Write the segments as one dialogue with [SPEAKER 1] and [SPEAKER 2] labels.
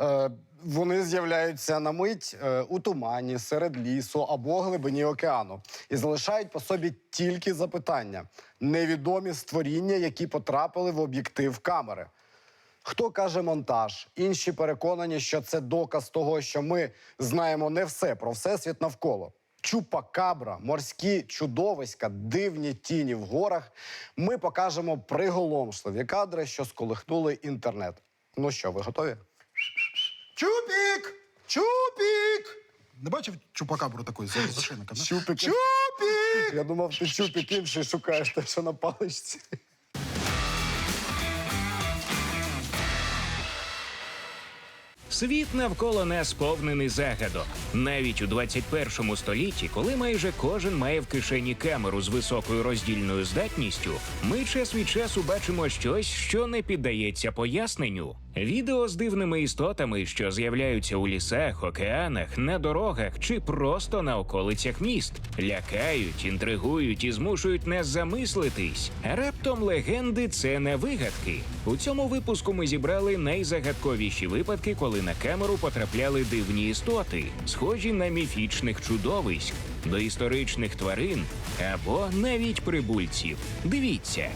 [SPEAKER 1] Е, вони з'являються на мить е, у тумані, серед лісу або глибині океану і залишають по собі тільки запитання, невідомі створіння, які потрапили в об'єктив камери. Хто каже монтаж, інші переконані, що це доказ того, що ми знаємо не все про всесвіт навколо. Чупакабра, морські чудовиська, дивні тіні в горах. Ми покажемо приголомшливі кадри, що сколихнули інтернет. Ну що, ви готові?
[SPEAKER 2] Чупік! Чупік! Не бачив чупакабру такої з з ошейником? да?
[SPEAKER 1] Чупік.
[SPEAKER 2] Чупік!
[SPEAKER 1] Я думав, ти чупік інший шукаєш те, що на паличці.
[SPEAKER 3] Світ навколо нас сповнений загадок. Навіть у 21 столітті, коли майже кожен має в кишені камеру з високою роздільною здатністю, ми час від часу бачимо щось, що не піддається поясненню. Відео з дивними істотами, що з'являються у лісах, океанах, на дорогах чи просто на околицях міст, лякають, інтригують і змушують нас замислитись. Раптом легенди це не вигадки. У цьому випуску ми зібрали найзагадковіші випадки, коли на камеру потрапляли дивні істоти, схожі на міфічних чудовиськ, доісторичних тварин або навіть прибульців. Дивіться.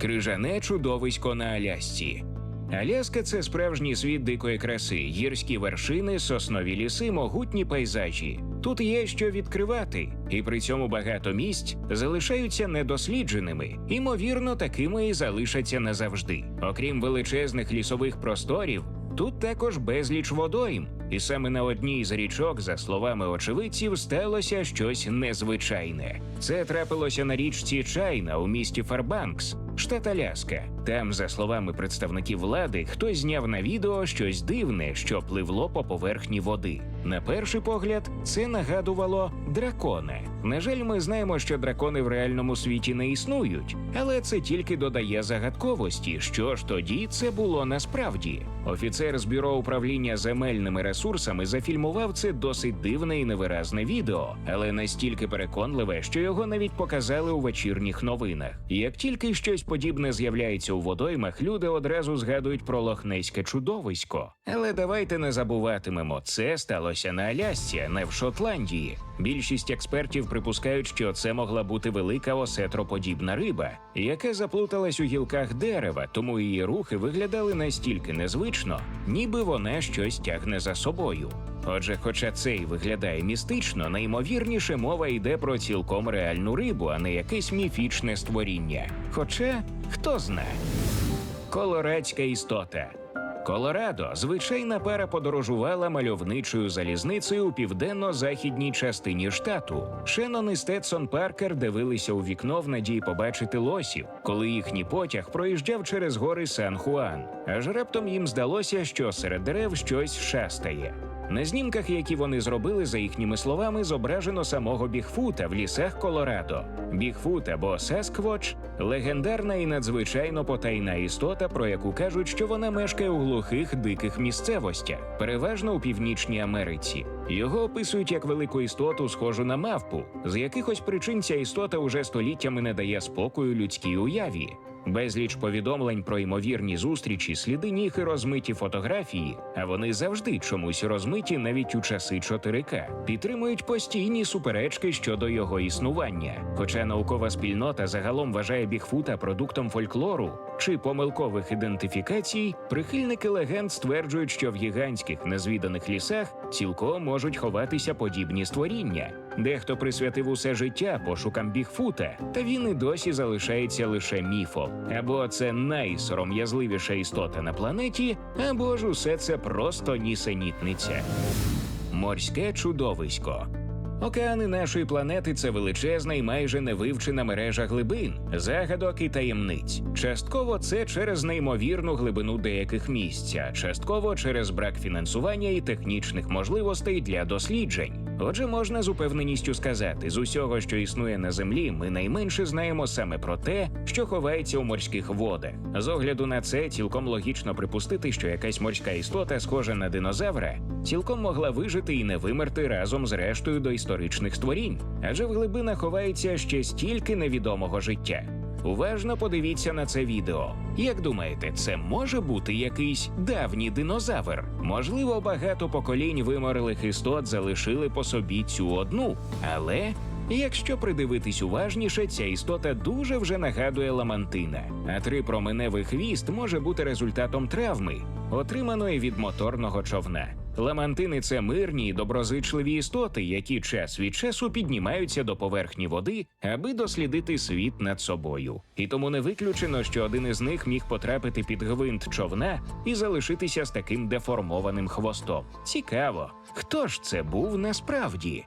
[SPEAKER 3] Крижане чудовисько на Алясці. Аляска це справжній світ дикої краси, гірські вершини, соснові ліси, могутні пейзажі. Тут є що відкривати, і при цьому багато місць залишаються недослідженими. Імовірно, такими і залишаться назавжди. Окрім величезних лісових просторів, тут також безліч водойм. І саме на одній з річок, за словами очевидців, сталося щось незвичайне. Це трапилося на річці Чайна у місті Фарбанкс, штат Аляска. Там, за словами представників влади, хтось зняв на відео щось дивне, що пливло по поверхні води. На перший погляд, це нагадувало дракона. На жаль, ми знаємо, що дракони в реальному світі не існують, але це тільки додає загадковості, що ж тоді це було насправді. Офіцер з бюро управління земельними ресурсами зафільмував це досить дивне і невиразне відео, але настільки переконливе, що його навіть показали у вечірніх новинах. Як тільки щось подібне з'являється у водоймах, люди одразу згадують про лохнеське чудовисько. Але давайте не забуватимемо, це сталося на Алясці, не в Шотландії. Більшість експертів припускають, що це могла бути велика осетроподібна риба, яка заплуталась у гілках дерева, тому її рухи виглядали настільки незвично, ніби вона щось тягне за собою. Отже, хоча це й виглядає містично, найімовірніше мова йде про цілком реальну рибу, а не якесь міфічне створіння. Хоча хто знає. Колорадська істота. Колорадо звичайна пара подорожувала мальовничою залізницею у південно-західній частині штату. Шеннон і Стетсон Паркер дивилися у вікно в надії побачити лосів, коли їхній потяг проїжджав через гори Сан-Хуан. Аж раптом їм здалося, що серед дерев щось шастає. На знімках, які вони зробили, за їхніми словами, зображено самого Бігфута в лісах Колорадо. Бігфут або Сасквоч легендарна і надзвичайно потайна істота, про яку кажуть, що вона мешкає у глухих диких місцевостях, переважно у північній Америці. Його описують як велику істоту, схожу на мавпу. З якихось причин ця істота уже століттями не дає спокою людській уяві. Безліч повідомлень про ймовірні зустрічі, сліди ніг і розмиті фотографії, а вони завжди чомусь розмиті навіть у часи 4К, підтримують постійні суперечки щодо його існування. Хоча наукова спільнота загалом вважає Бігфута продуктом фольклору чи помилкових ідентифікацій, прихильники легенд стверджують, що в гігантських незвіданих лісах цілком можуть ховатися подібні створіння. Дехто присвятив усе життя пошукам Бігфута, та він і досі залишається лише міфом. Або це найсором'язливіша істота на планеті, або ж усе це просто нісенітниця. Морське чудовисько. Океани нашої планети це величезна і майже невивчена мережа глибин, загадок і таємниць. Частково це через неймовірну глибину деяких місць, а частково через брак фінансування і технічних можливостей для досліджень. Отже, можна з упевненістю сказати, з усього, що існує на землі, ми найменше знаємо саме про те, що ховається у морських водах. З огляду на це, цілком логічно припустити, що якась морська істота, схожа на динозавра, цілком могла вижити і не вимерти разом з рештою доісторичних створінь, адже в глибинах ховається ще стільки невідомого життя. Уважно подивіться на це відео. Як думаєте, це може бути якийсь давній динозавр? Можливо, багато поколінь вимерлих істот залишили по собі цю одну, але. Якщо придивитись уважніше, ця істота дуже вже нагадує ламантина. А трипроменевий хвіст може бути результатом травми, отриманої від моторного човна. Ламантини це мирні і доброзичливі істоти, які час від часу піднімаються до поверхні води, аби дослідити світ над собою. І тому не виключено, що один із них міг потрапити під гвинт човна і залишитися з таким деформованим хвостом. Цікаво, хто ж це був насправді?